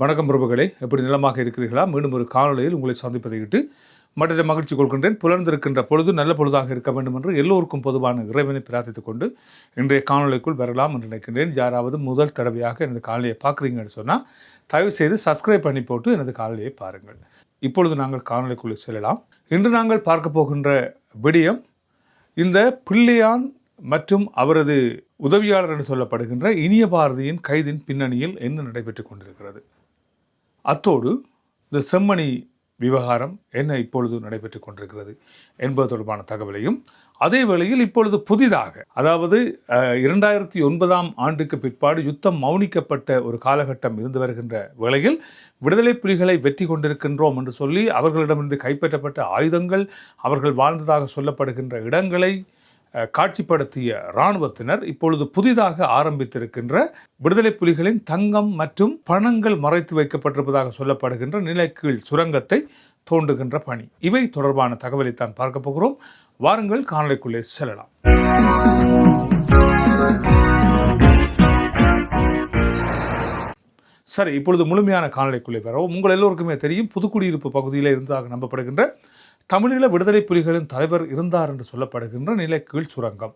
வணக்கம் பிரபுகளே எப்படி நிலமாக இருக்கிறீர்களா? மீண்டும் ஒரு காணொலியில் உங்களை சந்திப்பதை இட்டு மற்ற மகிழ்ச்சி கொள்கின்றேன். புலர்ந்திருக்கின்ற பொழுது நல்ல பொழுதாக இருக்க வேண்டும் என்று எல்லோருக்கும் பொதுவான இறைவனை பிரார்த்தித்துக் கொண்டு இன்றைய காணொலிக்குள் வரலாம் என்று நினைக்கின்றேன். யாராவது முதல் தடவையாக எனது காணொலியை பார்க்குறீங்கன்னு சொன்னால் தயவு செய்து சப்ஸ்கிரைப் பண்ணி போட்டு எனது காணொலியை பாருங்கள். இப்பொழுது நாங்கள் காணொலிக்குள் செல்லலாம். இன்று நாங்கள் பார்க்க போகின்ற விடயம் இந்த பிள்ளையான் மற்றும் அவரது உதவியாளர் என்று சொல்லப்படுகின்ற இனிய பாரதியின் கைதின் பின்னணியில் என்ன நடைபெற்றுக் கொண்டிருக்கிறது? அத்தோடு இந்த செம்மணி விவகாரம் என்ன இப்பொழுது நடைபெற்றுக் கொண்டிருக்கிறது என்பது தொடர்பான தகவலையும் அதே வேளையில் இப்பொழுது புதிதாக அதாவது இரண்டாயிரத்தி ஒன்பதாம் ஆண்டுக்கு பிற்பாடு யுத்தம் மௌனிக்கப்பட்ட ஒரு காலகட்டம் இருந்து வருகின்ற வேளையில் விடுதலை புலிகளை வெற்றி கொண்டிருக்கின்றோம் என்று சொல்லி அவர்களிடமிருந்து கைப்பற்றப்பட்ட ஆயுதங்கள் அவர்கள் வாழ்ந்ததாக சொல்லப்படுகின்ற இடங்களை காட்சிப்படுத்திய இராணுவத்தினர் இப்பொழுது புதிதாக ஆரம்பித்திருக்கின்ற விடுதலை புலிகளின் தங்கம் மற்றும் பணங்கள் மறைத்து வைக்கப்பட்டிருப்பதாக சொல்லப்படுகின்ற நிலைக்கீழ் சுரங்கத்தை தோண்டுகின்ற பணி. இவை தொடர்பான தகவலைத்தான் பார்க்க போகிறோம். வாருங்கள் காணொலிக்குள்ளே செல்லலாம். சரி இப்பொழுது முழுமையான காணொலிக்குள்ளே பெறவும் உங்கள் எல்லோருக்குமே தெரியும் புதுக்குடியிருப்பு பகுதியில் இருந்ததாக நம்பப்படுகின்ற தமிழீழ விடுதலை புலிகளின் தலைவர் இருந்தார் என்று சொல்லப்படுகின்ற நிலைக்கீழ் சுரங்கம்.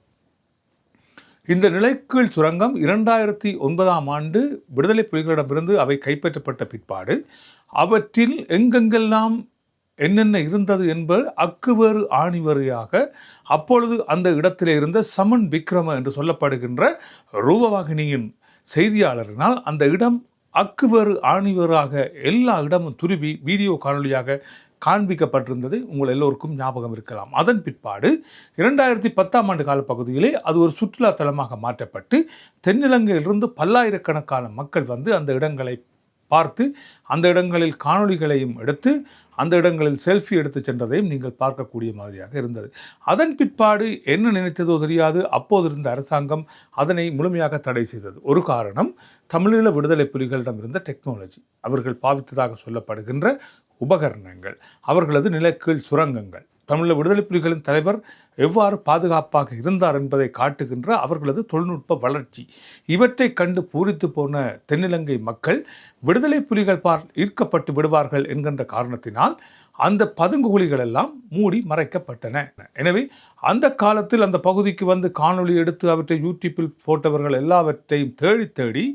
இந்த நிலைக்கீழ் சுரங்கம் இரண்டாயிரத்தி ஒன்பதாம் ஆண்டு விடுதலை புலிகளிடமிருந்து அவை கைப்பற்றப்பட்ட பிற்பாடு அவற்றில் எங்கெங்கெல்லாம் என்னென்ன இருந்தது என்பது அக்குவேறு ஆணிவரியாக அப்பொழுது அந்த இடத்திலே இருந்த சமன் விக்ரம என்று சொல்லப்படுகின்ற ரூபவாகினியின் செய்தியாளரினால் அந்த இடம் அக்குவேறு ஆணிவராக எல்லா இடமும் துருவி வீடியோ காணொலியாக காண்பிக்கப்பட்டிருந்தது. உங்கள் எல்லோருக்கும் ஞாபகம் இருக்கலாம். அதன் பிற்பாடு இரண்டாயிரத்தி பத்தாம் ஆண்டு கால பகுதியிலே அது ஒரு சுற்றுலா தலமாக மாற்றப்பட்டு தென்னிலங்கையிலிருந்து பல்லாயிரக்கணக்கான மக்கள் வந்து அந்த இடங்களை பார்த்து அந்த இடங்களில் காணொளிகளையும் எடுத்து அந்த இடங்களில் செல்ஃபி எடுத்து சென்றதையும் நீங்கள் பார்க்கக்கூடிய மாதிரியாக இருந்தது. அதன் பிற்பாடு என்ன நினைத்ததோ தெரியாது. அப்போது இருந்த அரசாங்கம் அதனை முழுமையாக தடை செய்தது. ஒரு காரணம் தமிழீழ விடுதலை புலிகளிடம் இருந்த டெக்னாலஜி. அவர்கள் பாவித்ததாக சொல்லப்படுகின்ற உபகரணங்கள் அவர்களது நிலக்கீழ் சுரங்கங்கள். தமிழ் விடுதலை புலிகளின் தலைவர் எவ்வாறு பாதுகாப்பாக இருந்தார் என்பதை காட்டுகின்ற அவர்களது தொழில்நுட்ப வளர்ச்சி. இவற்றை கண்டு பூரித்து போன தென்னிலங்கை மக்கள் விடுதலை புலிகள் பார் ஈர்க்கப்பட்டு விடுவார்கள் என்கின்ற காரணத்தினால் அந்த பதுங்குகுழிகள் எல்லாம் மூடி மறைக்கப்பட்டன. எனவே அந்த காலத்தில் அந்த பகுதிக்கு வந்து காணொளி எடுத்து அவற்றை யூடியூப்பில் போட்டவர்கள் எல்லாவற்றையும் தேடி தேடி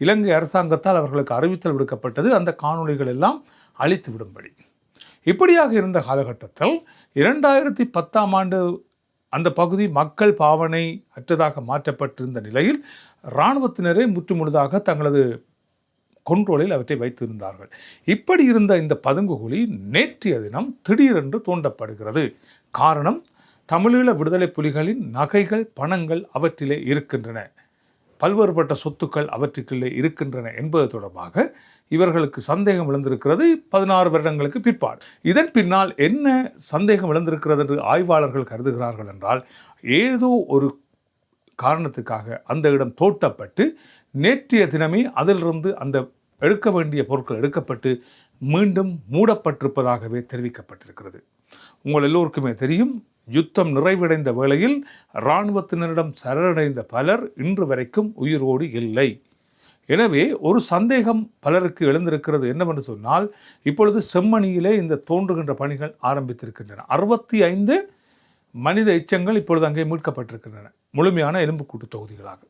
இலங்கை அரசாங்கத்தால் அவர்களுக்கு அறிவித்தல் விடுக்கப்பட்டது. அந்த காணொளிகள் எல்லாம் அழித்து விடும்படி. இப்படியாக இருந்த காலகட்டத்தில் இரண்டாயிரத்தி பத்தாம் ஆண்டு அந்த பகுதி மக்கள் பாவனை அற்றதாக மாற்றப்பட்டிருந்த நிலையில் இராணுவத்தினரே முற்றுமுழுதாக தங்களது கொண்ட்ரோலில் அவற்றை வைத்திருந்தார்கள். இப்படி இருந்த இந்த பதுங்குகுழி நேற்றைய தினம் திடீரென்று தோண்டப்படுகிறது. காரணம் தமிழீழ விடுதலை புலிகளின் நகைகள் பணங்கள் அவற்றிலே இருக்கின்றன. பல்வேறுபட்ட சொத்துக்கள் அவற்றுக்குள்ளே இருக்கின்றன என்பது தொடர்பாக இவர்களுக்கு சந்தேகம் விழுந்திருக்கிறது பதினாறு வருடங்களுக்கு பிற்பாடு. இதன் பின்னால் என்ன சந்தேகம் விழுந்திருக்கிறது என்று ஆய்வாளர்கள் கருதுகிறார்கள் என்றால் ஏதோ ஒரு காரணத்துக்காக அந்த இடம் தோட்டப்பட்டு நேற்றைய தினமே அதிலிருந்து அந்த எடுக்க வேண்டிய பொருட்கள் எடுக்கப்பட்டு மீண்டும் மூடப்பட்டிருப்பதாகவே தெரிவிக்கப்பட்டிருக்கிறது. உங்கள் எல்லோருக்குமே தெரியும் யுத்தம் நிறைவடைந்த வேளையில் இராணுவத்தினரிடம் சரணடைந்த பலர் இன்று வரைக்கும் உயிரோடு இல்லை. எனவே ஒரு சந்தேகம் பலருக்கு எழுந்திருக்கிறது என்னவென்று சொன்னால் இப்பொழுது செம்மணியிலே இந்த தோன்றுகின்ற பணிகள் ஆரம்பித்திருக்கின்றன. அறுபத்தி ஐந்து மனித எச்சங்கள் இப்பொழுது அங்கே மீட்கப்பட்டிருக்கின்றன. முழுமையான எலும்புக்கூட்டு தொகுதிகளாக.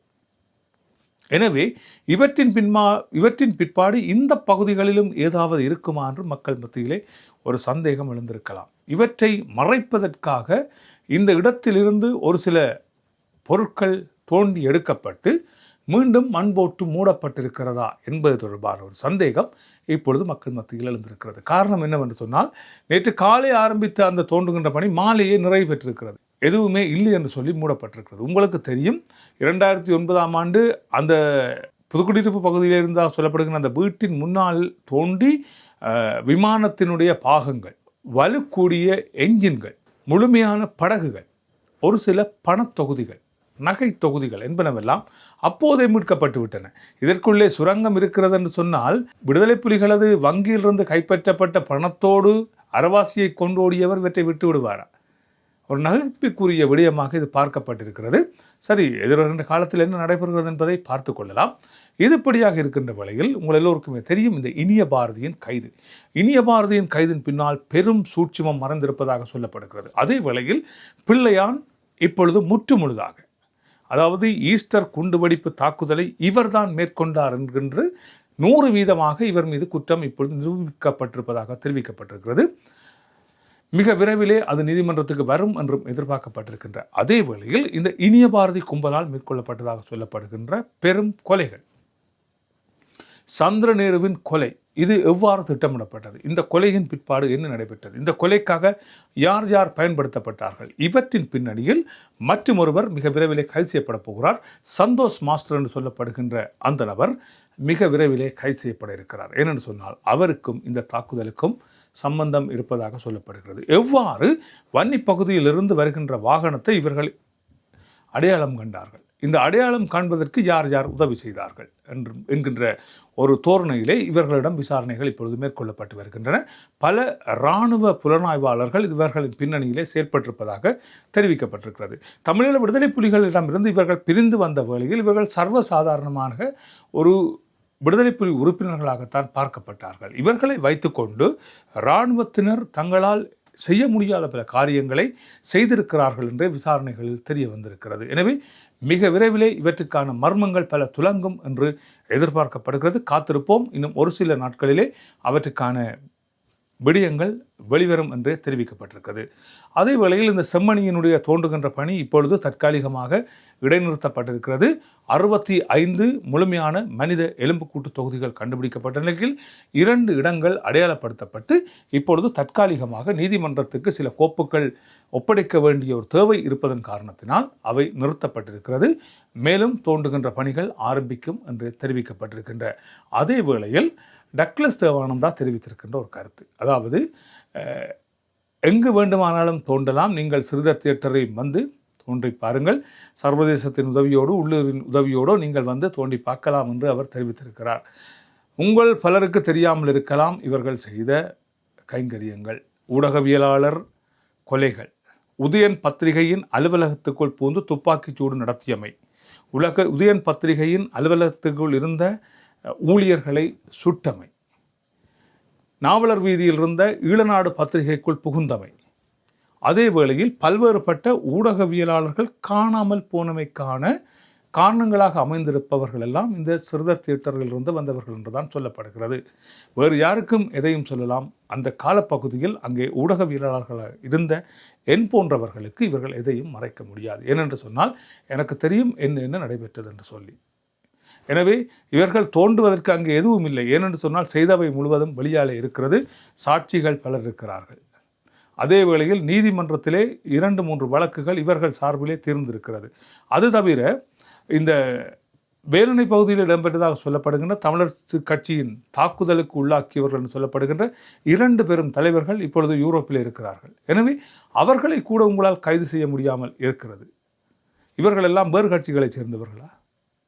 எனவே இவற்றின் பின்மா இவற்றின் பிற்பாடு இந்த பகுதிகளிலும் ஏதாவது இருக்குமா என்று மக்கள் மத்தியிலே ஒரு சந்தேகம் எழுந்திருக்கலாம். இவற்றை மறைப்பதற்காக இந்த இடத்திலிருந்து ஒரு சில பொருட்கள் தோண்டி எடுக்கப்பட்டு மீண்டும் மண் போட்டு மூடப்பட்டிருக்கிறதா என்பது தொடர்பான ஒரு சந்தேகம் இப்பொழுது மக்கள் மத்தியில் எழுந்திருக்கிறது. காரணம் என்னவென்று சொன்னால் நேற்று காலை ஆரம்பித்த அந்த தோன்றுகின்ற பணி மாலையே நிறைவு பெற்றிருக்கிறது. எதுவுமே இல்லை என்று சொல்லி மூடப்பட்டிருக்கிறது. உங்களுக்கு தெரியும் இரண்டாயிரத்தி ஒன்பதாம் ஆண்டு அந்த புதுக்குடியிருப்பு பகுதியில் இருந்தால் சொல்லப்படுகிற அந்த வீட்டின் முன்னால் தோண்டி விமானத்தினுடைய பாகங்கள் வலுக்கூடிய என்ஜின்கள் முழுமையான படகுகள் ஒரு சில பணத்தொகுதிகள் நகை தொகுதிகள் என்பனவெல்லாம் அப்போதே மீட்கப்பட்டு விட்டன. இதற்குள்ளே சுரங்கம் இருக்கிறது என்று சொன்னால் விடுதலை புலிகளது வங்கியிலிருந்து கைப்பற்றப்பட்ட பணத்தோடு அரவாசியை கொண்டோடியவர் இவற்றை விட்டு விடுவாரா? ஒரு நகைப்புக்குரிய விடயமாக இது பார்க்கப்பட்டிருக்கிறது. சரி எதிர்வருகின்ற காலத்தில் என்ன நடைபெறுகிறது என்பதை பார்த்து கொள்ளலாம். இதுபடியாக இருக்கின்ற வேளையில் உங்கள் எல்லோருக்குமே தெரியும் இந்த இனிய பாரதியின் கைது. இனிய பாரதியின் கைதின் பின்னால் பெரும் சூட்சுமம் மறைந்திருப்பதாக சொல்லப்படுகிறது. அதே வேளையில் பிள்ளையான் இப்பொழுது முற்றுமுழுதாக. அதாவது ஈஸ்டர் குண்டுவெடிப்பு தாக்குதலை இவர்தான் மேற்கொண்டார் என்கின்ற நூறு வீதமாக இவர் மீது குற்றம் இப்பொழுது நிரூபிக்கப்பட்டிருப்பதாக தெரிவிக்கப்பட்டிருக்கிறது. மிக விரைவிலே அது நீதிமன்றத்துக்கு வரும் என்றும் எதிர்பார்க்கப்பட்டிருக்கின்ற அதே வேளையில் இந்த இனிய பாரதி கும்பலால் மேற்கொள்ளப்பட்டதாக சொல்லப்படுகின்ற பெரும் கொலைகள். சந்திரநேருவின் கொலை இது எவ்வாறு திட்டமிடப்பட்டது? இந்த கொலையின் பிற்பாடு என்ன நடைபெற்றது? இந்த கொலைக்காக யார் யார் பயன்படுத்தப்பட்டார்கள்? இவற்றின் பின்னணியில் மற்றும் ஒருவர் மிக விரைவிலே கைது செய்யப்பட போகிறார். சந்தோஷ் மாஸ்டர் என்று சொல்லப்படுகின்ற அந்த நபர் மிக விரைவிலே கைது செய்யப்பட இருக்கிறார். ஏனென்று சொன்னால் அவருக்கும் இந்த தாக்குதலுக்கும் சம்பந்தம் இருப்பதாக சொல்லப்படுகிறது. எவ்வாறு வன்னி பகுதியிலிருந்து வருகின்ற வாகனத்தை இவர்கள் அடையாளம் கண்டார்கள்? இந்த அடையாளம் காண்பதற்கு யார் யார் உதவி செய்தார்கள்? என்று என்கின்ற ஒரு தோரணையிலே இவர்களிடம் விசாரணைகள் இப்பொழுது மேற்கொள்ளப்பட்டு வருகின்றன. பல இராணுவ புலனாய்வாளர்கள் இவர்களின் பின்னணியிலே செயற்பட்டிருப்பதாக தெரிவிக்கப்பட்டிருக்கிறது. தமிழீழ விடுதலை புலிகளிடமிருந்து இவர்கள் பிரிந்து வந்த வேளையில் இவர்கள் சர்வசாதாரணமாக ஒரு விடுதலை புலி உறுப்பினர்களாகத்தான் பார்க்கப்பட்டார்கள். இவர்களை வைத்துக்கொண்டு இராணுவத்தினர் தங்களால் செய்ய முடியாத பல காரியங்களை செய்திருக்கிறார்கள் என்றே விசாரணைகளில் தெரிய வந்திருக்கிறது. எனவே மிக விரைவிலே இவற்றுக்கான மர்மங்கள் பல துலங்கும் என்று எதிர்பார்க்கப்படுகிறது. காத்திருப்போம். இன்னும் ஒரு சில நாட்களிலே அவற்றுக்கான விடயங்கள் வெளிவரும் என்றே தெரிவிக்கப்பட்டிருக்கிறது. அதே வேளையில் இந்த செம்மணியினுடைய தோன்றுகின்ற பணி இப்பொழுது தற்காலிகமாக இடைநிறுத்தப்பட்டிருக்கிறது. அறுபத்தி ஐந்து முழுமையான மனித எலும்புக்கூட்டு தொகுதிகள் கண்டுபிடிக்கப்பட்ட நிலையில் இரண்டு இடங்கள் அடையாளப்படுத்தப்பட்டு இப்பொழுது தற்காலிகமாக நீதிமன்றத்துக்கு சில கோப்புகள் ஒப்படைக்க வேண்டிய ஒரு தேவை இருப்பதன் காரணத்தினால் அவை நிறுத்தப்பட்டிருக்கிறது. மேலும் தோன்றுகின்ற பணிகள் ஆரம்பிக்கும் என்று தெரிவிக்கப்பட்டிருக்கின்ற அதே வேளையில் டக்ளஸ் தேவானந்தா தெரிவித்திருக்கின்ற ஒரு கருத்து. அதாவது எங்கு வேண்டுமானாலும் தோண்டலாம். நீங்கள் சிறுத தியேட்டரை வந்து தோன்றி பாருங்கள். சர்வதேசத்தின் உதவியோடு உள்ளூரின் உதவியோடு நீங்கள் வந்து தோண்டி பார்க்கலாம் என்று அவர் தெரிவித்திருக்கிறார். உங்கள் பலருக்கு தெரியாமல் இருக்கலாம் இவர்கள் செய்த கைங்கரியங்கள் ஊடகவியலாளர் கொலைகள் உதயன் பத்திரிகையின் அலுவலகத்துக்குள் பூந்து துப்பாக்கிச் சூடு நடத்தியமை உலக உதயன் பத்திரிகையின் அலுவலகத்துக்குள் இருந்த ஊழியர்களை சுட்டமை நாவலர் வீதியில் இருந்த ஈழநாடு பத்திரிகைக்குள் புகுந்தமை அதே வேளையில் பல்வேறுபட்ட ஊடகவியலாளர்கள் காணாமல் போனமைக்கான காரணங்களாக அமைந்திருப்பவர்கள் எல்லாம் இந்த சிறுதர் தியேட்டர்களிலிருந்து வந்தவர்கள் என்றுதான் சொல்லப்படுகிறது. வேறு யாருக்கும் எதையும் சொல்லலாம். அந்த காலப்பகுதியில் அங்கே ஊடகவியலாளர்களாக இருந்த என் போன்றவர்களுக்கு இவர்கள் எதையும் மறைக்க முடியாது. ஏனென்று சொன்னால் எனக்கு தெரியும் என்ன என்ன நடைபெற்றது என்று சொல்லி. எனவே இவர்கள் தோன்றுவதற்கு அங்கே எதுவும் இல்லை. ஏனென்று சொன்னால் செய்தவை முழுவதும் வெளியாலே இருக்கிறது. சாட்சிகள் பலர் இருக்கிறார்கள். அதே வேளையில் நீதிமன்றத்திலே இரண்டு மூன்று வழக்குகள் இவர்கள் சார்பிலே தீர்ந்திருக்கிறது. அது தவிர இந்த வேலுணை பகுதியில் இடம்பெற்றதாக சொல்லப்படுகின்ற தமிழர் கட்சியின் தாக்குதலுக்கு உள்ளாக்கியவர்கள் என்று சொல்லப்படுகின்ற இரண்டு பெரும் தலைவர்கள் இப்பொழுது யூரோப்பில் இருக்கிறார்கள். எனவே அவர்களை கூட உங்களால் கைது செய்ய முடியாமல் இருக்கிறது. இவர்கள் எல்லாம் வேறு கட்சிகளைச் சேர்ந்தவர்களா?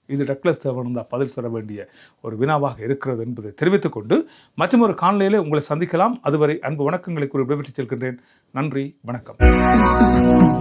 இது டக்ளஸ் தேவனம் தான் பதில் சொல்ல வேண்டிய ஒரு வினாவாக இருக்கிறது என்பதை தெரிவித்துக் கொண்டு மற்றும் ஒரு காணொலியிலே உங்களை சந்திக்கலாம். அதுவரை அன்பு வணக்கங்களை கூறி விடைபெற்று செல்கின்றேன். நன்றி வணக்கம்.